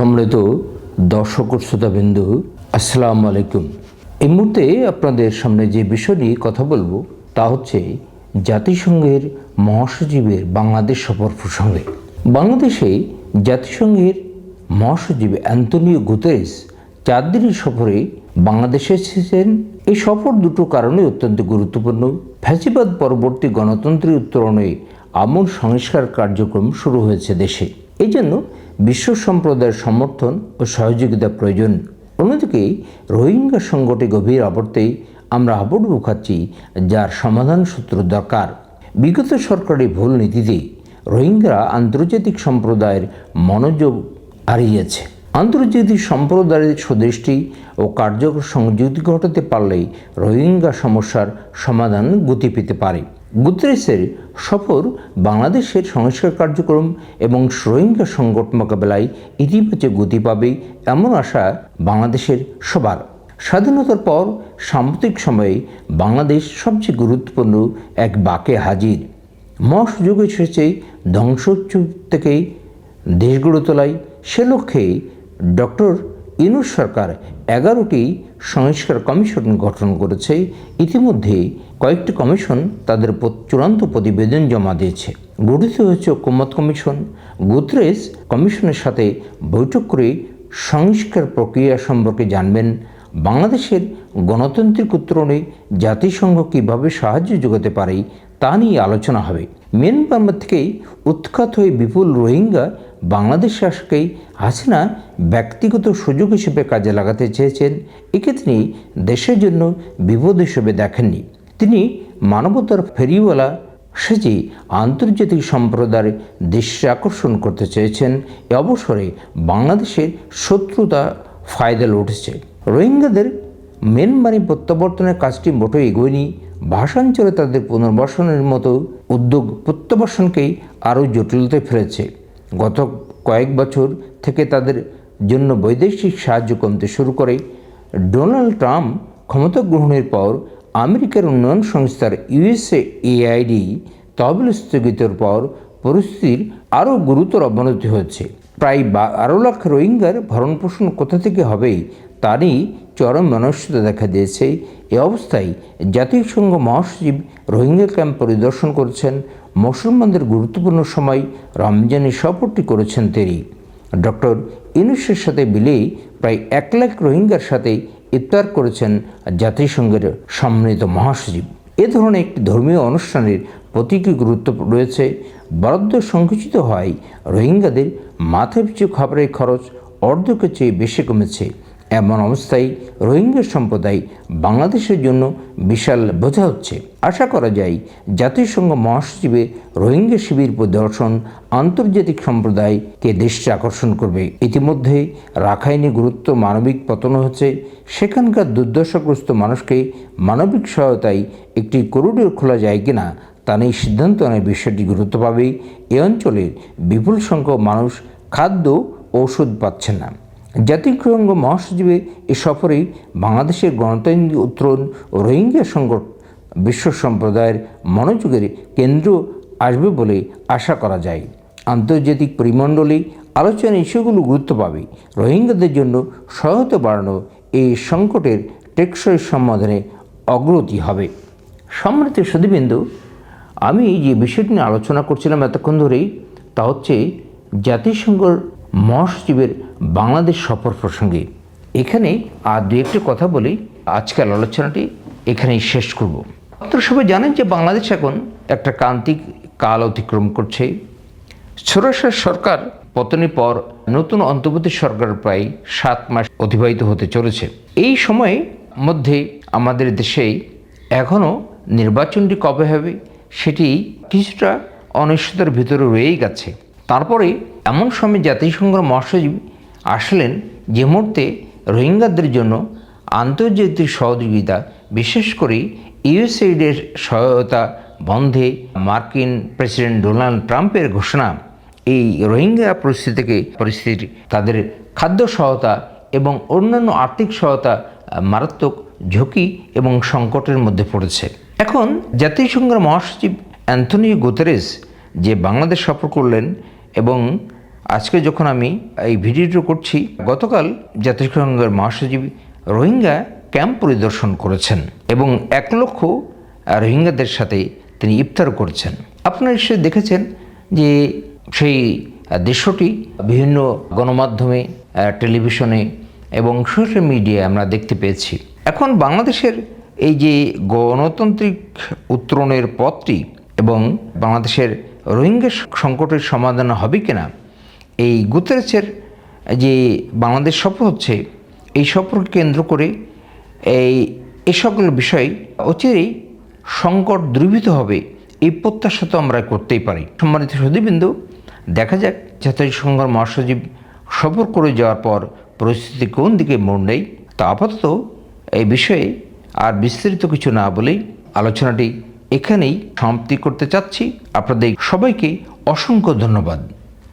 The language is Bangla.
সম্মানিত দর্শক শ্রোতাবিন্দু, আসসালামু আলাইকুম। এই মুহূর্তে আপনাদের সামনে যে বিষয় নিয়ে কথা বলব, তা হচ্ছে জাতিসংঘের মহাসচিবের বাংলাদেশ সফর প্রসঙ্গে। বাংলাদেশে জাতিসংঘের মহাসচিব অ্যান্তনিও গুতেরেস চার দিনের সফরে বাংলাদেশে এসেছেন। এই সফর দুটো কারণে অত্যন্ত গুরুত্বপূর্ণ। ফ্যাসিবাদ পরবর্তী গণতন্ত্রের উত্তরণে আমূল সংস্কার কার্যক্রম শুরু হয়েছে দেশে। এই জন্য বিশ্ব সম্প্রদায়ের সমর্থন ও সহযোগিতা প্রয়োজন। অন্যদিকে, রোহিঙ্গা সংকটে গভীর আবর্তেই আমরা আবর্ব খাচ্ছি যার সমাধান সূত্র দরকার। বিগত সরকারের ভুল নীতিতে রোহিঙ্গা আন্তর্জাতিক সম্প্রদায়ের মনোযোগ হারিয়েছে আন্তর্জাতিক সম্প্রদায়ের স্বদেশটি ও কার্যকর সংযুক্তি ঘটাতে পারলেই রোহিঙ্গা সমস্যার সমাধান গতি পেতে পারে। গুতরেসের সফর বাংলাদেশের সংস্কার কার্যক্রম এবং রোহিঙ্গা সংকট মোকাবেলায় ইতিবাচক গতি পাবে এমন আশা বাংলাদেশের সবার। স্বাধীনতার পর সাম্প্রতিক সময়ে বাংলাদেশ সবচেয়ে গুরুত্বপূর্ণ এক বাকে হাজির। মহাসুযোগ এসেছে ধ্বংসোচ্চুপ থেকে দেশ গড়ে তোলায় সে লক্ষ্যে ডক্টর ইনুস সরকার এগারোটি সংস্কার কমিশন গঠন করেছে। ইতিমধ্যে কয়েকটি কমিশন তাদের চূড়ান্ত প্রতিবেদন জমা দিয়েছে। গঠিত হয়েছে ঐক্যমত কমিশন। গুতরেস কমিশনের সাথে বৈঠক করে সংস্কার প্রক্রিয়া সম্পর্কে জানবেন। বাংলাদেশের গণতান্ত্রিক উত্তরণে জাতিসংঘ কীভাবে সাহায্য যোগাতে পারে তা নিয়ে আলোচনা হবে। মিয়ানমার থেকেই উৎখাত হয়ে বিপুল রোহিঙ্গা বাংলাদেশে আসাকেই হাসিনা ব্যক্তিগত সুযোগ হিসেবে কাজে লাগাতে চেয়েছেন। একে তিনি দেশের জন্য বিপদ হিসেবে দেখেননি। তিনি মানবতার ফেরিওয়ালা সেজে আন্তর্জাতিক সম্প্রদায়ের দেশে আকর্ষণ করতে চেয়েছেন। এ অবসরে বাংলাদেশের শত্রুতা ফায়দা উঠেছে রোহিঙ্গাদের মিয়ানমারে প্রত্যাবর্তনের কাজটি মোটো এগোয়নি। ভাষাঞ্চলে তাদের পুনর্বাসনের মতো উদ্যোগ প্রত্যাবর্ষণকেই আরও জটিলতায় ফেলেছে। গত কয়েক বছর থেকে তাদের জন্য বৈদেশিক সাহায্য কমতে শুরু করে ডোনাল্ড ট্রাম্প ক্ষমতা গ্রহণের পর আমেরিকার উন্নয়ন সংস্থার ইউএসএ এআইডি তহবিল স্থগিতের পর পরিস্থিতির আরও গুরুতর অবনতি হচ্ছে প্রায় বারো লাখ রোহিঙ্গার ভরণ পোষণ কোথা থেকে হবে তা নিয়ে চরম মনস্যতা দেখা দিয়েছে। এ অবস্থায় জাতিসংঘ মহাসচিব রোহিঙ্গা ক্যাম্প পরিদর্শন করেছেন। মুসলমানদের গুরুত্বপূর্ণ সময় রমজানের সফরটি করেছেন তিনি। ডক্টর ইনুসের সাথে মিলেই প্রায় এক লাখ রোহিঙ্গার সাথে ইফতার করেছেন জাতিসংঘের সম্মিলিত মহাসচিব। এ ধরনের একটি ধর্মীয় অনুষ্ঠানের প্রতীকী গুরুত্ব রয়েছে। বরাদ্দ সংকুচিত হওয়ায় রোহিঙ্গাদের মাথা পিছু খাবারের খরচ অর্ধেকের চেয়ে বেশি কমেছে। এমন অবস্থায় রোহিঙ্গা সম্প্রদায় বাংলাদেশের জন্য বিশাল বোঝা হচ্ছে। আশা করা যায় জাতিসংঘ মহাসচিবে রোহিঙ্গা শিবির পরিদর্শন আন্তর্জাতিক সম্প্রদায়কে দেশে আকর্ষণ করবে। ইতিমধ্যে রাখাইনে গুরুত্ব মানবিক পতন হচ্ছে সেখানকার দুর্দশাগ্রস্ত মানুষকে মানবিক সহায়তায় একটি করিডোর খোলা যায় কিনা তা নিয়ে সিদ্ধান্ত নেয় বিষয়টি গুরুত্ব পাবে। এ অঞ্চলের বিপুল সংখ্যক মানুষ খাদ্য ওষুধ পাচ্ছে না। জাতিসংঘ মহাসচিবে এ সফরে বাংলাদেশের গণতান্ত্রিক উত্তরণ ও রোহিঙ্গা সংকট, বিশ্ব সম্প্রদায়ের মনোযোগের কেন্দ্র আসবে বলে আশা করা যায়। আন্তর্জাতিক পরিমণ্ডলে আলোচনা ইস্যুগুলো গুরুত্ব পাবে। রোহিঙ্গাদের জন্য সহায়তা বাড়ানো এই সংকটের টেকসই সমাধানে অগ্রগতি হবে। সম্মানিত সুদীবিন্দু আমি যে বিষয়টি নিয়ে আলোচনা করছিলাম এতক্ষণ ধরেই তা হচ্ছে জাতিসংঘর মহাসচিবের বাংলাদেশ সফর প্রসঙ্গে। এখানে আর দু একটি কথা বলি। আজকাল আলোচনাটি এখানেই শেষ করব। আপনারা সবাই জানেন যে বাংলাদেশ এখন একটা ক্রান্তিক কাল অতিক্রম করছে। সরাসরি সরকার পতনের পর নতুন অন্তর্বর্তী সরকার প্রায় সাত মাস অতিবাহিত হতে চলেছে। এই সময়ে মধ্যে আমাদের দেশে এখনও নির্বাচনটি কবে হবে সেটি কিছুটা অনিশ্চয়তার ভিতরে রয়েই গেছে। তারপরে এমন সময় জাতিসংঘের মহাসচিব আসলেন যে মুহূর্তে রোহিঙ্গাদের জন্য আন্তর্জাতিক সহযোগিতা, বিশেষ করে ইউএসএইডের সহায়তা বন্ধে মার্কিন প্রেসিডেন্ট ডোনাল্ড ট্রাম্পের ঘোষণা, এই রোহিঙ্গা পরিস্থিতি থেকে পরিস্থিতি তাদের খাদ্য সহায়তা এবং অন্যান্য আর্থিক সহায়তা, মারাত্মক ঝুঁকি এবং সংকটের মধ্যে পড়েছে। এখন জাতিসংঘের মহাসচিব অ্যান্থনি গুতেরেস যে বাংলাদেশ সফর করলেন এবং আজকে যখন আমি এই ভিডিওটি করছি, গতকাল জাতিসংঘের মহাসচিব রোহিঙ্গা ক্যাম্প পরিদর্শন করেছেন এবং এক লক্ষ রোহিঙ্গাদের সাথে তিনি ইফতার করেছেন। আপনারা সে দেখেছেন যে সেই দৃশ্যটি বিভিন্ন গণমাধ্যমে টেলিভিশনে এবং সোশ্যাল মিডিয়ায় আমরা দেখতে পেয়েছি। এখন বাংলাদেশের এই যে গণতান্ত্রিক উত্তরণের পথটি এবং বাংলাদেশের রোহিঙ্গা সংকটের সমাধান হবে কিনা? এই গুতেরেসের যে বাংলাদেশ সফর হচ্ছে, এই সফরকে কেন্দ্র করে এই এ সকল বিষয় অচিরেই সংকট দূরীভূত হবে, এই প্রত্যাশা তো আমরা করতেই পারি। সম্মানিত সুদীবিন্দু দেখা যাক জাতিসংঘের মহাসচিব সফর করে যাওয়ার পর পরিস্থিতি কোন দিকে মোড় নেই তা আপাতত এই বিষয়ে আর বিস্তারিত কিছু না বলেই আলোচনাটি এখানেই সমাপ্তি করতে চাচ্ছি। আপনাদের সবাইকে অসংখ্য ধন্যবাদ।